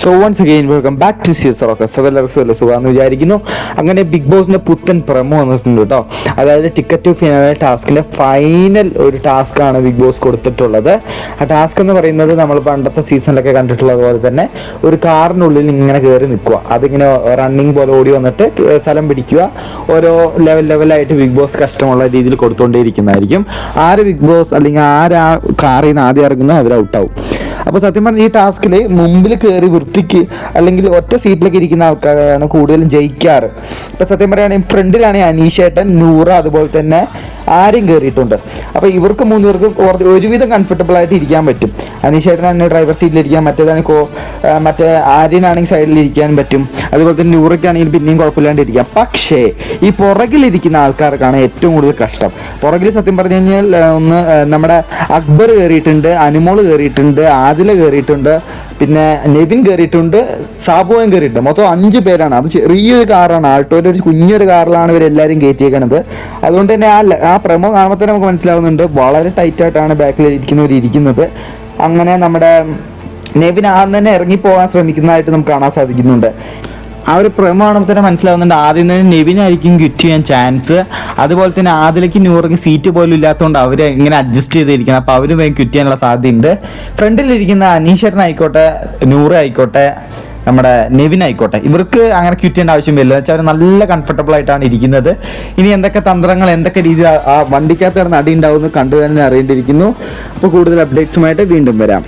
So once again welcome back to Caesar ഒക്കെ സുഖം സുഖമെന്ന് വിചാരിക്കുന്നു. അങ്ങനെ ബിഗ് ബോസിന്റെ പുത്തൻ പ്രമോ വന്നിട്ടുണ്ട് കേട്ടോ. അതായത് ടിക്കറ്റ് ടു ഫിനാലെ ടാസ്കിലെ ഫൈനൽ ഒരു ടാസ്ക് ആണ് ബിഗ് ബോസ് കൊടുത്തിട്ടുള്ളത്. ആ ടാസ്ക് എന്ന് പറയുന്നത് നമ്മൾ പണ്ടത്തെ സീസണിലൊക്കെ കണ്ടിട്ടുള്ളത് പോലെ തന്നെ ഒരു കാറിനുള്ളിൽ ഇങ്ങനെ കയറി നിൽക്കുക. അതിങ്ങനെ റണ്ണിങ് പോലെ ഓടി വന്നിട്ട് സ്ഥലം പിടിക്കുക. ഓരോ ലെവൽ ലെവലായിട്ട് ബിഗ് ബോസ് കഷ്ടമുള്ള രീതിയിൽ കൊടുത്തുകൊണ്ടേയിരിക്കുന്നതായിരിക്കും ആര് ബിഗ് ബോസ് അല്ലെങ്കിൽ ആര് ആ കാറിൽ നിന്ന് ആദ്യം ഇറങ്ങുന്നോ അവർ ഔട്ടാവും അപ്പോൾ സത്യം പറഞ്ഞ ഈ ടാസ്കിൽ മുമ്പിൽ കയറി വൃത്തിക്ക് അല്ലെങ്കിൽ ഒറ്റ സീറ്റിലൊക്കെ ഇരിക്കുന്ന ആൾക്കാരാണ് കൂടുതലും ജയിക്കാറ്. ഇപ്പൊ സത്യം പറയുകയാണെങ്കിൽ ഫ്രണ്ടിലാണെങ്കിൽ അനീഷേട്ടൻ നൂറ അതുപോലെ തന്നെ ആരും കയറിയിട്ടുണ്ട് അപ്പോൾ ഇവർക്ക് മൂന്ന് പേർക്ക് ഒരുവിധം കംഫർട്ടബിൾ ആയിട്ട് ഇരിക്കാൻ പറ്റും. അനീഷേട്ടനാണെങ്കിൽ ഡ്രൈവർ സീറ്റിലിരിക്കാൻ മറ്റേതാണ് കോ മറ്റേ ആര്യനാണെങ്കിൽ സൈഡിൽ ഇരിക്കാൻ പറ്റും. അതുപോലെ തന്നെ നൂറയ്ക്കാണെങ്കിൽ പിന്നെയും കുഴപ്പമില്ലാണ്ട് ഇരിക്കാം. പക്ഷേ ഈ പുറകിലിരിക്കുന്ന ആൾക്കാർക്കാണ് ഏറ്റവും കൂടുതൽ കഷ്ടം. പുറകിൽ സത്യം പറഞ്ഞു കഴിഞ്ഞാൽ ഒന്ന് നമ്മുടെ അക്ബർ കയറിയിട്ടുണ്ട് അനുമോൾ കയറിയിട്ടുണ്ട് ആദില കയറിയിട്ടുണ്ട് പിന്നെ നെവിൻ കയറിയിട്ടുണ്ട് സാബുവും കയറിയിട്ടുണ്ട് മൊത്തം അഞ്ച് പേരാണ്. അത് ചെറിയൊരു കാറാണ്. ആൾട്ടോന്റെ ഒരു കുഞ്ഞൊരു കാറിലാണ് ഇവരെല്ലാവരും കയറ്റിയേക്കണത് അതുകൊണ്ട് തന്നെ ആ ആ പ്രമോ കാണുമ്പോൾ തന്നെ നമുക്ക് മനസ്സിലാവുന്നുണ്ട്. വളരെ ടൈറ്റായിട്ടാണ് ബാക്കിൽ ഇരിക്കുന്നവർ ഇരിക്കുന്നത്. അങ്ങനെ നമ്മുടെ നെവിൻ ആദ്യം തന്നെ ഇറങ്ങിപ്പോകാൻ ശ്രമിക്കുന്നതായിട്ട് നമുക്ക് കാണാൻ സാധിക്കുന്നുണ്ട്. ആ ഒരു പ്രമോ തന്നെ മനസ്സിലാവുന്നുണ്ട്. ആദ്യം തന്നെ നെവിനായിരിക്കും ക്വിറ്റ് ചെയ്യാൻ ചാൻസ്. അതുപോലെ തന്നെ ആദിലേക്ക് നൂറിന് സീറ്റ് പോലും ഇല്ലാത്തതുകൊണ്ട് അവർ ഇങ്ങനെ അഡ്ജസ്റ്റ് ചെയ്തിരിക്കണം. അപ്പോൾ അവർ വേഗം ക്വിറ്റ് ചെയ്യാനുള്ള സാധ്യതയുണ്ട്. ഫ്രണ്ടിലിരിക്കുന്ന അനീഷേട്ടൻ ആയിക്കോട്ടെ നൂറ് ആയിക്കോട്ടെ നമ്മുടെ നെവിൻ ആയിക്കോട്ടെ ഇവർക്ക് അങ്ങനെ ക്വിറ്റ് ചെയ്യേണ്ട ആവശ്യം വരില്ല. വെച്ചാൽ അവർ നല്ല കംഫർട്ടബിൾ ആയിട്ടാണ് ഇരിക്കുന്നത്. ഇനി എന്തൊക്കെ തന്ത്രങ്ങൾ എന്തൊക്കെ രീതി ആ വണ്ടിക്കകത്ത് നടി അടി ഉണ്ടാവുമെന്ന് കണ്ടു തന്നെ അറിയേണ്ടിയിരിക്കുന്നു. അപ്പോൾ കൂടുതൽ അപ്ഡേറ്റ്സുമായിട്ട് വീണ്ടും വരാം.